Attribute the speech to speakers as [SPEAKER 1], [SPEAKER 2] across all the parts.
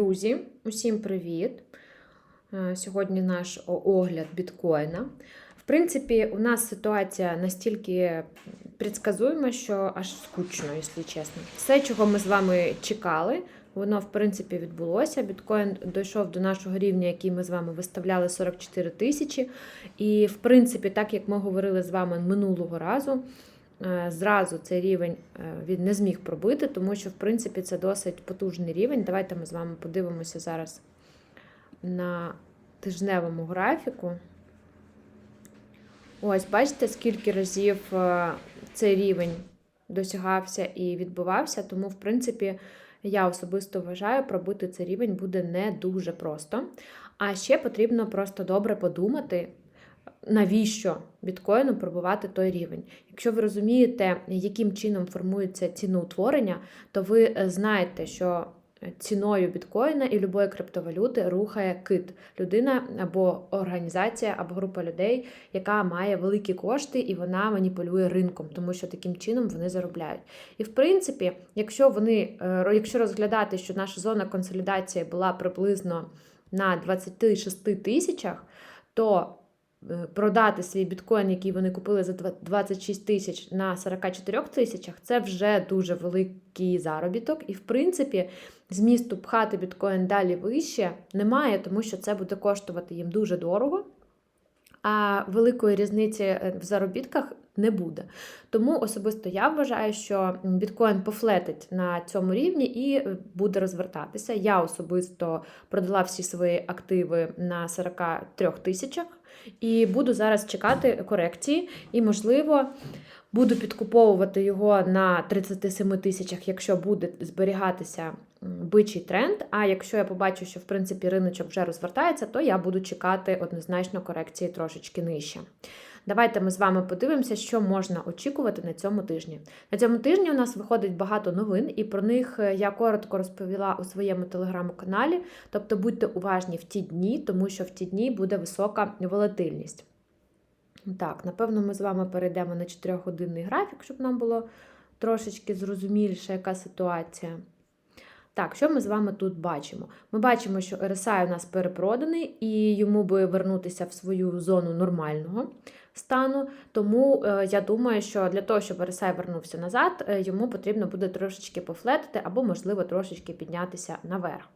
[SPEAKER 1] Друзі, усім привіт! Е, Сьогодні наш огляд біткоїна. В принципі, у нас ситуація настільки предсказуема, що аж скучно, якщо чесно. Все, чого ми з вами чекали, воно в принципі відбулося. Біткоін дійшов до нашого рівня, який ми з вами виставляли 44 тисячі. І в принципі, так як ми говорили з вами минулого разу, зразу цей рівень е, він не зміг пробити, тому що в принципі це досить потужний рівень. Давайте ми з вами подивимося зараз на тижневому графіку. Ось, бачите, скільки разів е, цей рівень досягався і відбувався, тому, в принципі, я особисто вважаю, пробити цей рівень буде не дуже просто. А ще потрібно просто добре подумати, навіщо біткоїну пробувати той рівень. Якщо ви розумієте, яким чином формується ціноутворення, то ви е, знаєте, що ціною біткоїна і любої криптовалюти рухає кит. Людина або організація, або група людей, яка має великі кошти і вона маніпулює ринком, тому що таким чином вони заробляють. І в принципі, якщо вони, е, якщо розглядати, що наша зона консолідації була приблизно на 26 тисячах, то е, продати свій біткоін, який вони купили за два- 26 тисяч на 44 тисячах, це вже дуже великий заробіток. І в принципі, змісту пхати біткоін далі вище немає, тому що це буде коштувати їм дуже дорого. А великої різниці е, в заробітках не буде. Тому особисто я вважаю, що біткоін пофлетить на цьому рівні і е, буде розвертатися. Я особисто продала всі свої активи на 43 тисячах і буду зараз чекати корекції. І, можливо, буду підкуповувати його на 37 тисячах, якщо буде зберігатися бичий тренд. А якщо я побачу, що в принципі риночок вже розвертається, то я буду чекати однозначно корекції трошечки нижче. Давайте ми з вами подивимося, що можна очікувати на цьому тижні. На цьому тижні у нас виходить багато новин, і про них е, я коротко розповіла у своєму телеграм-каналі. Тобто будьте уважні в ті дні, тому що в ті дні буде висока волатильність. Так, напевно, ми з вами перейдемо на 4-годинний графік, щоб нам було трошечки зрозуміліше, яка ситуація. Так, що ми з вами тут бачимо? Ми бачимо, що RSI у нас перепроданий, і йому би вернутися в свою зону нормального стану. Тому е, я думаю, що для того, щоб RSI вернувся назад, е, йому потрібно буде трошечки пофлетити або, можливо, трошечки піднятися наверх.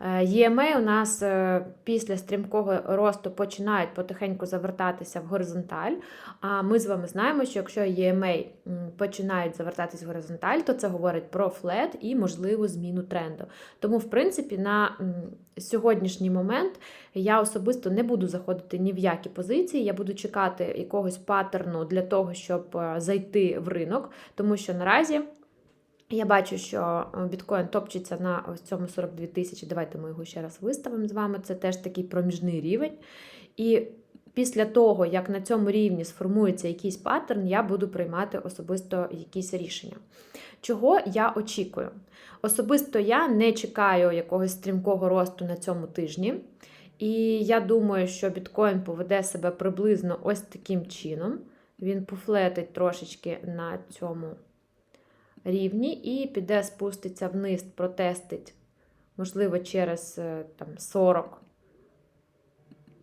[SPEAKER 1] Е, EMA у нас е, після стрімкого росту починають потихеньку завертатися в горизонталь. А ми з вами знаємо, що якщо EMA починають завертатись в горизонталь, то це говорить про флет і можливу зміну тренду. Тому, в принципі, на сьогоднішній момент я особисто не буду заходити ні в які позиції. Я буду чекати якогось паттерну для того, щоб е, зайти в ринок, тому що наразі. Я бачу, що е, біткоін топчеться на ось цьому 42 тисячі. Давайте ми його ще раз виставимо з вами. Це теж такий проміжний рівень. І після того, як на цьому рівні сформується якийсь паттерн, я буду приймати особисто якісь рішення. Чого я очікую? Особисто я не чекаю якогось стрімкого росту на цьому тижні. І я думаю, що біткоін поведе себе приблизно ось таким чином. Він пофлетить трошечки на цьому рівні і піде спуститься вниз, протестить, можливо, через е, там, 40,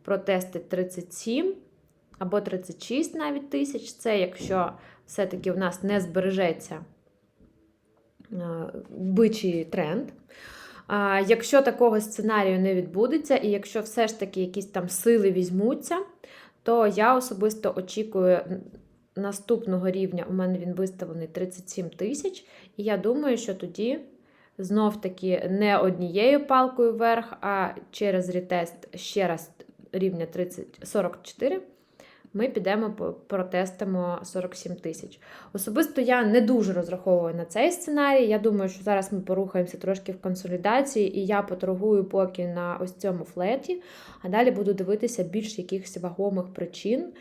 [SPEAKER 1] протестить 37 або 36 навіть тисяч. Це якщо все-таки в нас не збережеться е, бичий тренд. Якщо такого сценарію не відбудеться, і якщо все ж таки якісь там сили візьмуться, то я особисто очікую наступного рівня, у мене він виставлений 37 тисяч, і я думаю, що тоді знов таки не однією палкою вверх, а через ретест ще раз рівня 30, 44. Ми підемо протестимо 47 тисяч. Особисто я не дуже розраховую на цей сценарій. Я думаю, що зараз ми порухаємося трошки в консолідації, і я поторгую поки на ось цьому флеті, а далі буду дивитися більш якихось вагомих причин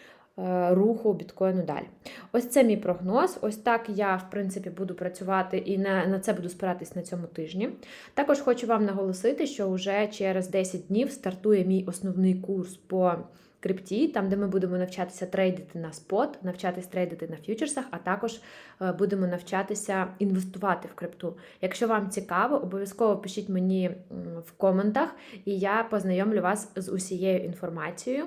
[SPEAKER 1] руху біткоїну далі. Ось це мій прогноз. Ось так я, в принципі, буду працювати і на, на це буду спиратись на цьому тижні. Також хочу вам наголосити, що вже через 10 днів стартує мій основний курс по крипті, там, де ми будемо навчатися трейдити на спот, навчатись трейдити на ф'ючерсах, а також е, будемо навчатися інвестувати в крипту. Якщо вам цікаво, обов'язково пишіть мені в коментах, і я познайомлю вас з усією інформацією.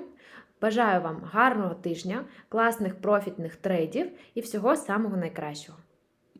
[SPEAKER 1] Бажаю вам гарного тижня, класних профітних трейдів і всього самого найкращого.